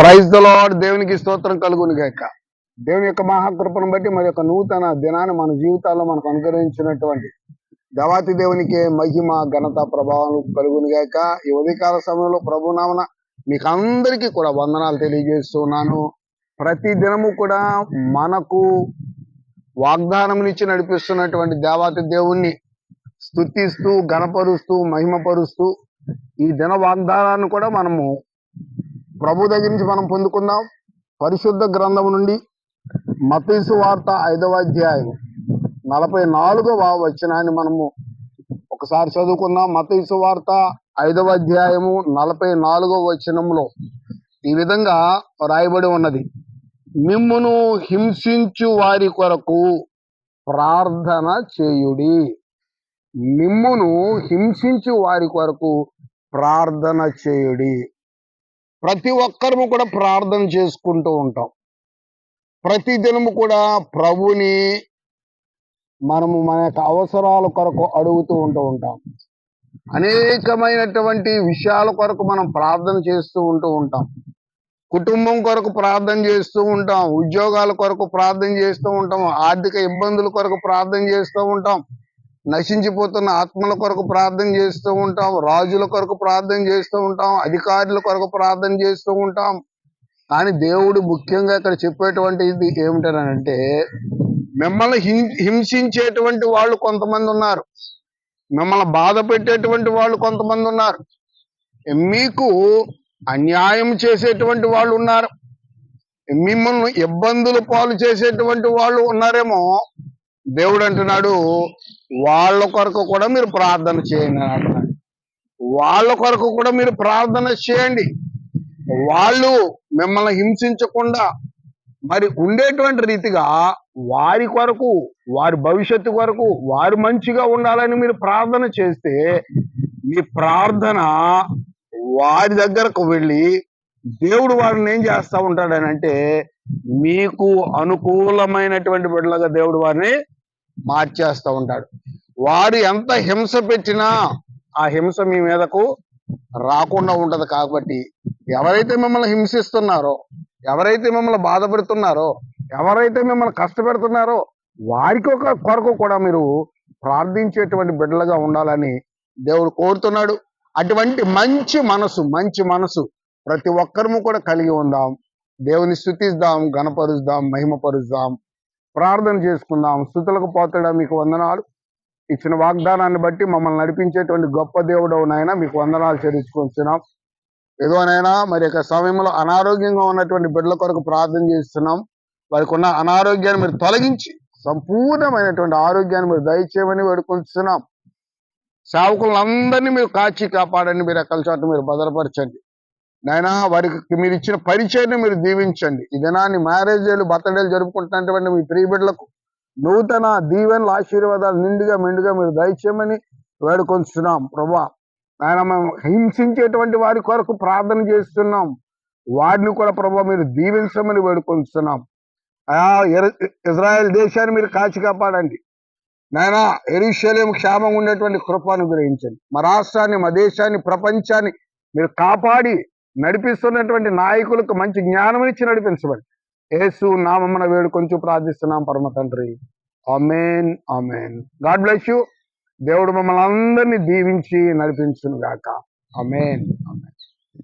Praise the దేవునికి స్తోత్రం కలుగును గాక. దేవుని యొక్క మహాకృపను బట్టి మరి యొక్క నూతన దినాన్ని మన జీవితాల్లో మనకు అనుగ్రహించినటువంటి దేవాతి దేవునికి మహిమ ఘనత ప్రభావం కలుగును గాక. ఈ ఉదయకాల సమయంలో ప్రభునామన మీకు అందరికీ కూడా వందనాలు తెలియజేస్తున్నాను. ప్రతి దినము కూడా మనకు వాగ్దానం ఇచ్చి నడిపిస్తున్నటువంటి దేవాతి దేవుణ్ణి స్తుతిస్తూ గణపరుస్తూ మహిమపరుస్తూ ఈ దిన వాగ్దానాన్ని కూడా మనము ప్రభు దగ్గర నుంచి మనం పొందుకుందాం. పరిశుద్ధ గ్రంథం నుండి మతీసు వార్త ఐదవ అధ్యాయం నలభై నాలుగవ వచనాన్ని మనము ఒకసారి చదువుకుందాం. మతీసు వార్త ఐదవ అధ్యాయము నలభై నాలుగవ వచనంలో ఈ విధంగా రాయబడి ఉన్నది. మిమ్మును హింసించు వారి కొరకు ప్రార్థన చేయుడి. మిమ్మును హింసించు వారి కొరకు ప్రార్థన చేయుడి. ప్రతి ఒక్కరము కూడా ప్రార్థన చేసుకుంటూ ఉంటాం. ప్రతి దినము కూడా ప్రభుని మనము మన యొక్క అవసరాల కొరకు అడుగుతూ ఉంటూ ఉంటాం. అనేకమైనటువంటి విషయాల కొరకు మనం ప్రార్థన చేస్తూ ఉంటూ ఉంటాం. కుటుంబం కొరకు ప్రార్థన చేస్తూ ఉంటాం. ఉద్యోగాల కొరకు ప్రార్థన చేస్తూ ఉంటాం. ఆర్థిక ఇబ్బందుల కొరకు ప్రార్థన చేస్తూ ఉంటాం. నశించిపోతున్న ఆత్మల కొరకు ప్రార్థన చేస్తూ ఉంటాం రాజుల కొరకు ప్రార్థన చేస్తూ ఉంటాం అధికారుల కొరకు ప్రార్థన చేస్తూ ఉంటాం. కానీ దేవుడు ముఖ్యంగా ఇక్కడ చెప్పేటువంటి ఇది ఏమిటనంటే మిమ్మల్ని హిం- హింసించేటువంటి వాళ్ళు కొంతమంది ఉన్నారు. మిమ్మల్ని బాధ పెట్టేటువంటి వాళ్ళు కొంతమంది ఉన్నారు. మీకు అన్యాయం చేసేటువంటి వాళ్ళు ఉన్నారు. మిమ్మల్ని ఇబ్బందులు పాలు చేసేటువంటి వాళ్ళు ఉన్నారేమో దేవుడు అంటున్నాడు వాళ్ళ కొరకు కూడా మీరు ప్రార్థన చేయండి అని అంటున్నాడు. వాళ్ళ కొరకు కూడా మీరు ప్రార్థన చేయండి. వాళ్ళు మిమ్మల్ని హింసించకుండా మరి ఉండేటువంటి రీతిగా వారి కొరకు వారి భవిష్యత్తు కొరకు వారు మంచిగా ఉండాలని మీరు ప్రార్థన చేస్తే మీ ప్రార్థన వారి దగ్గరకు వెళ్ళి దేవుడు వారిని ఏం చేస్తా ఉంటాడని అంటే మీకు అనుకూలమైనటువంటి బిడ్డలుగా దేవుడు వారిని మార్చేస్తూ ఉంటాడు. వారు ఎంత హింస పెట్టినా ఆ హింస మీ మీదకు రాకుండా ఉంటది కాబట్టి ఎవరైతే మిమ్మల్ని హింసిస్తున్నారో ఎవరైతే మిమ్మల్ని బాధపెడుతున్నారో ఎవరైతే మిమ్మల్ని కష్టపెడుతున్నారో వారికి ఒక కొరకు కూడా మీరు ప్రార్థించేటువంటి బిడ్డలుగా ఉండాలని దేవుడు కోరుతున్నాడు. అటువంటి మంచి మనసు మంచి మనసు ప్రతి ఒక్కరము కూడా కలిగి ఉందాం. దేవుని స్థుతిద్దాం గణపరుద్దాం మహిమపరుద్దాం ప్రార్థన చేసుకుందాం. స్థుతులకు పోతాడా మీకు వందనాలు. ఇచ్చిన వాగ్దానాన్ని బట్టి మమ్మల్ని నడిపించేటువంటి గొప్ప దేవుడు నాయన మీకు వందనాలు చెల్లించుకుంటున్నాం. ఏదోనైనా మరి యొక్క సమయంలో అనారోగ్యంగా ఉన్నటువంటి బిడ్డల కొరకు ప్రార్థన చేస్తున్నాం. వారికి ఉన్న అనారోగ్యాన్ని మీరు తొలగించి సంపూర్ణమైనటువంటి ఆరోగ్యాన్ని మీరు దయచేయమని వేడుకుంటున్నాం సేవకులందరినీ మీరు కాచి కాపాడండి. మీరు ఎక్కల చోట మీరు భద్రపరచండి. నాయనా వారికి మీరు ఇచ్చిన పరిచయాన్ని మీరు దీవించండి. ఈ దినాన్ని మ్యారేజీలు బర్త్డేలు జరుపుకుంటున్నటువంటి మీ ప్రియబిడ్డలకు నూతన దీవెనల ఆశీర్వాదాలు నిండుగా మెండుగా మీరు దయచేయమని వేడుకొంచున్నాం ప్రభా ఆయన మేము హింసించేటువంటి వారి కొరకు ప్రార్థన చేస్తున్నాం. వారిని కూడా ప్రభా మీరు దీవించమని వేడుకొంచున్నాం ఆ ఇజ్రాయెల్ దేశాన్ని మీరు కాచి కాపాడండి. నాయన ఎరుషలేం క్షేమంగా ఉండేటువంటి కృపను గ్రహించండి మా రాష్ట్రాన్ని మా దేశాన్ని ప్రపంచాన్ని మీరు కాపాడి నడిపిస్తున్నటువంటి నాయకులకు మంచి జ్ఞానం ఇచ్చి నడిపించబడి. యేసు వేడు కొంచెం ప్రార్థిస్తున్నాం పరమ తండ్రి. Amen amen God bless you. దేవుడు మమ్మల్ని అందరినీ దీవించి నడిపించును గాక అమేన్ ఆమెన్.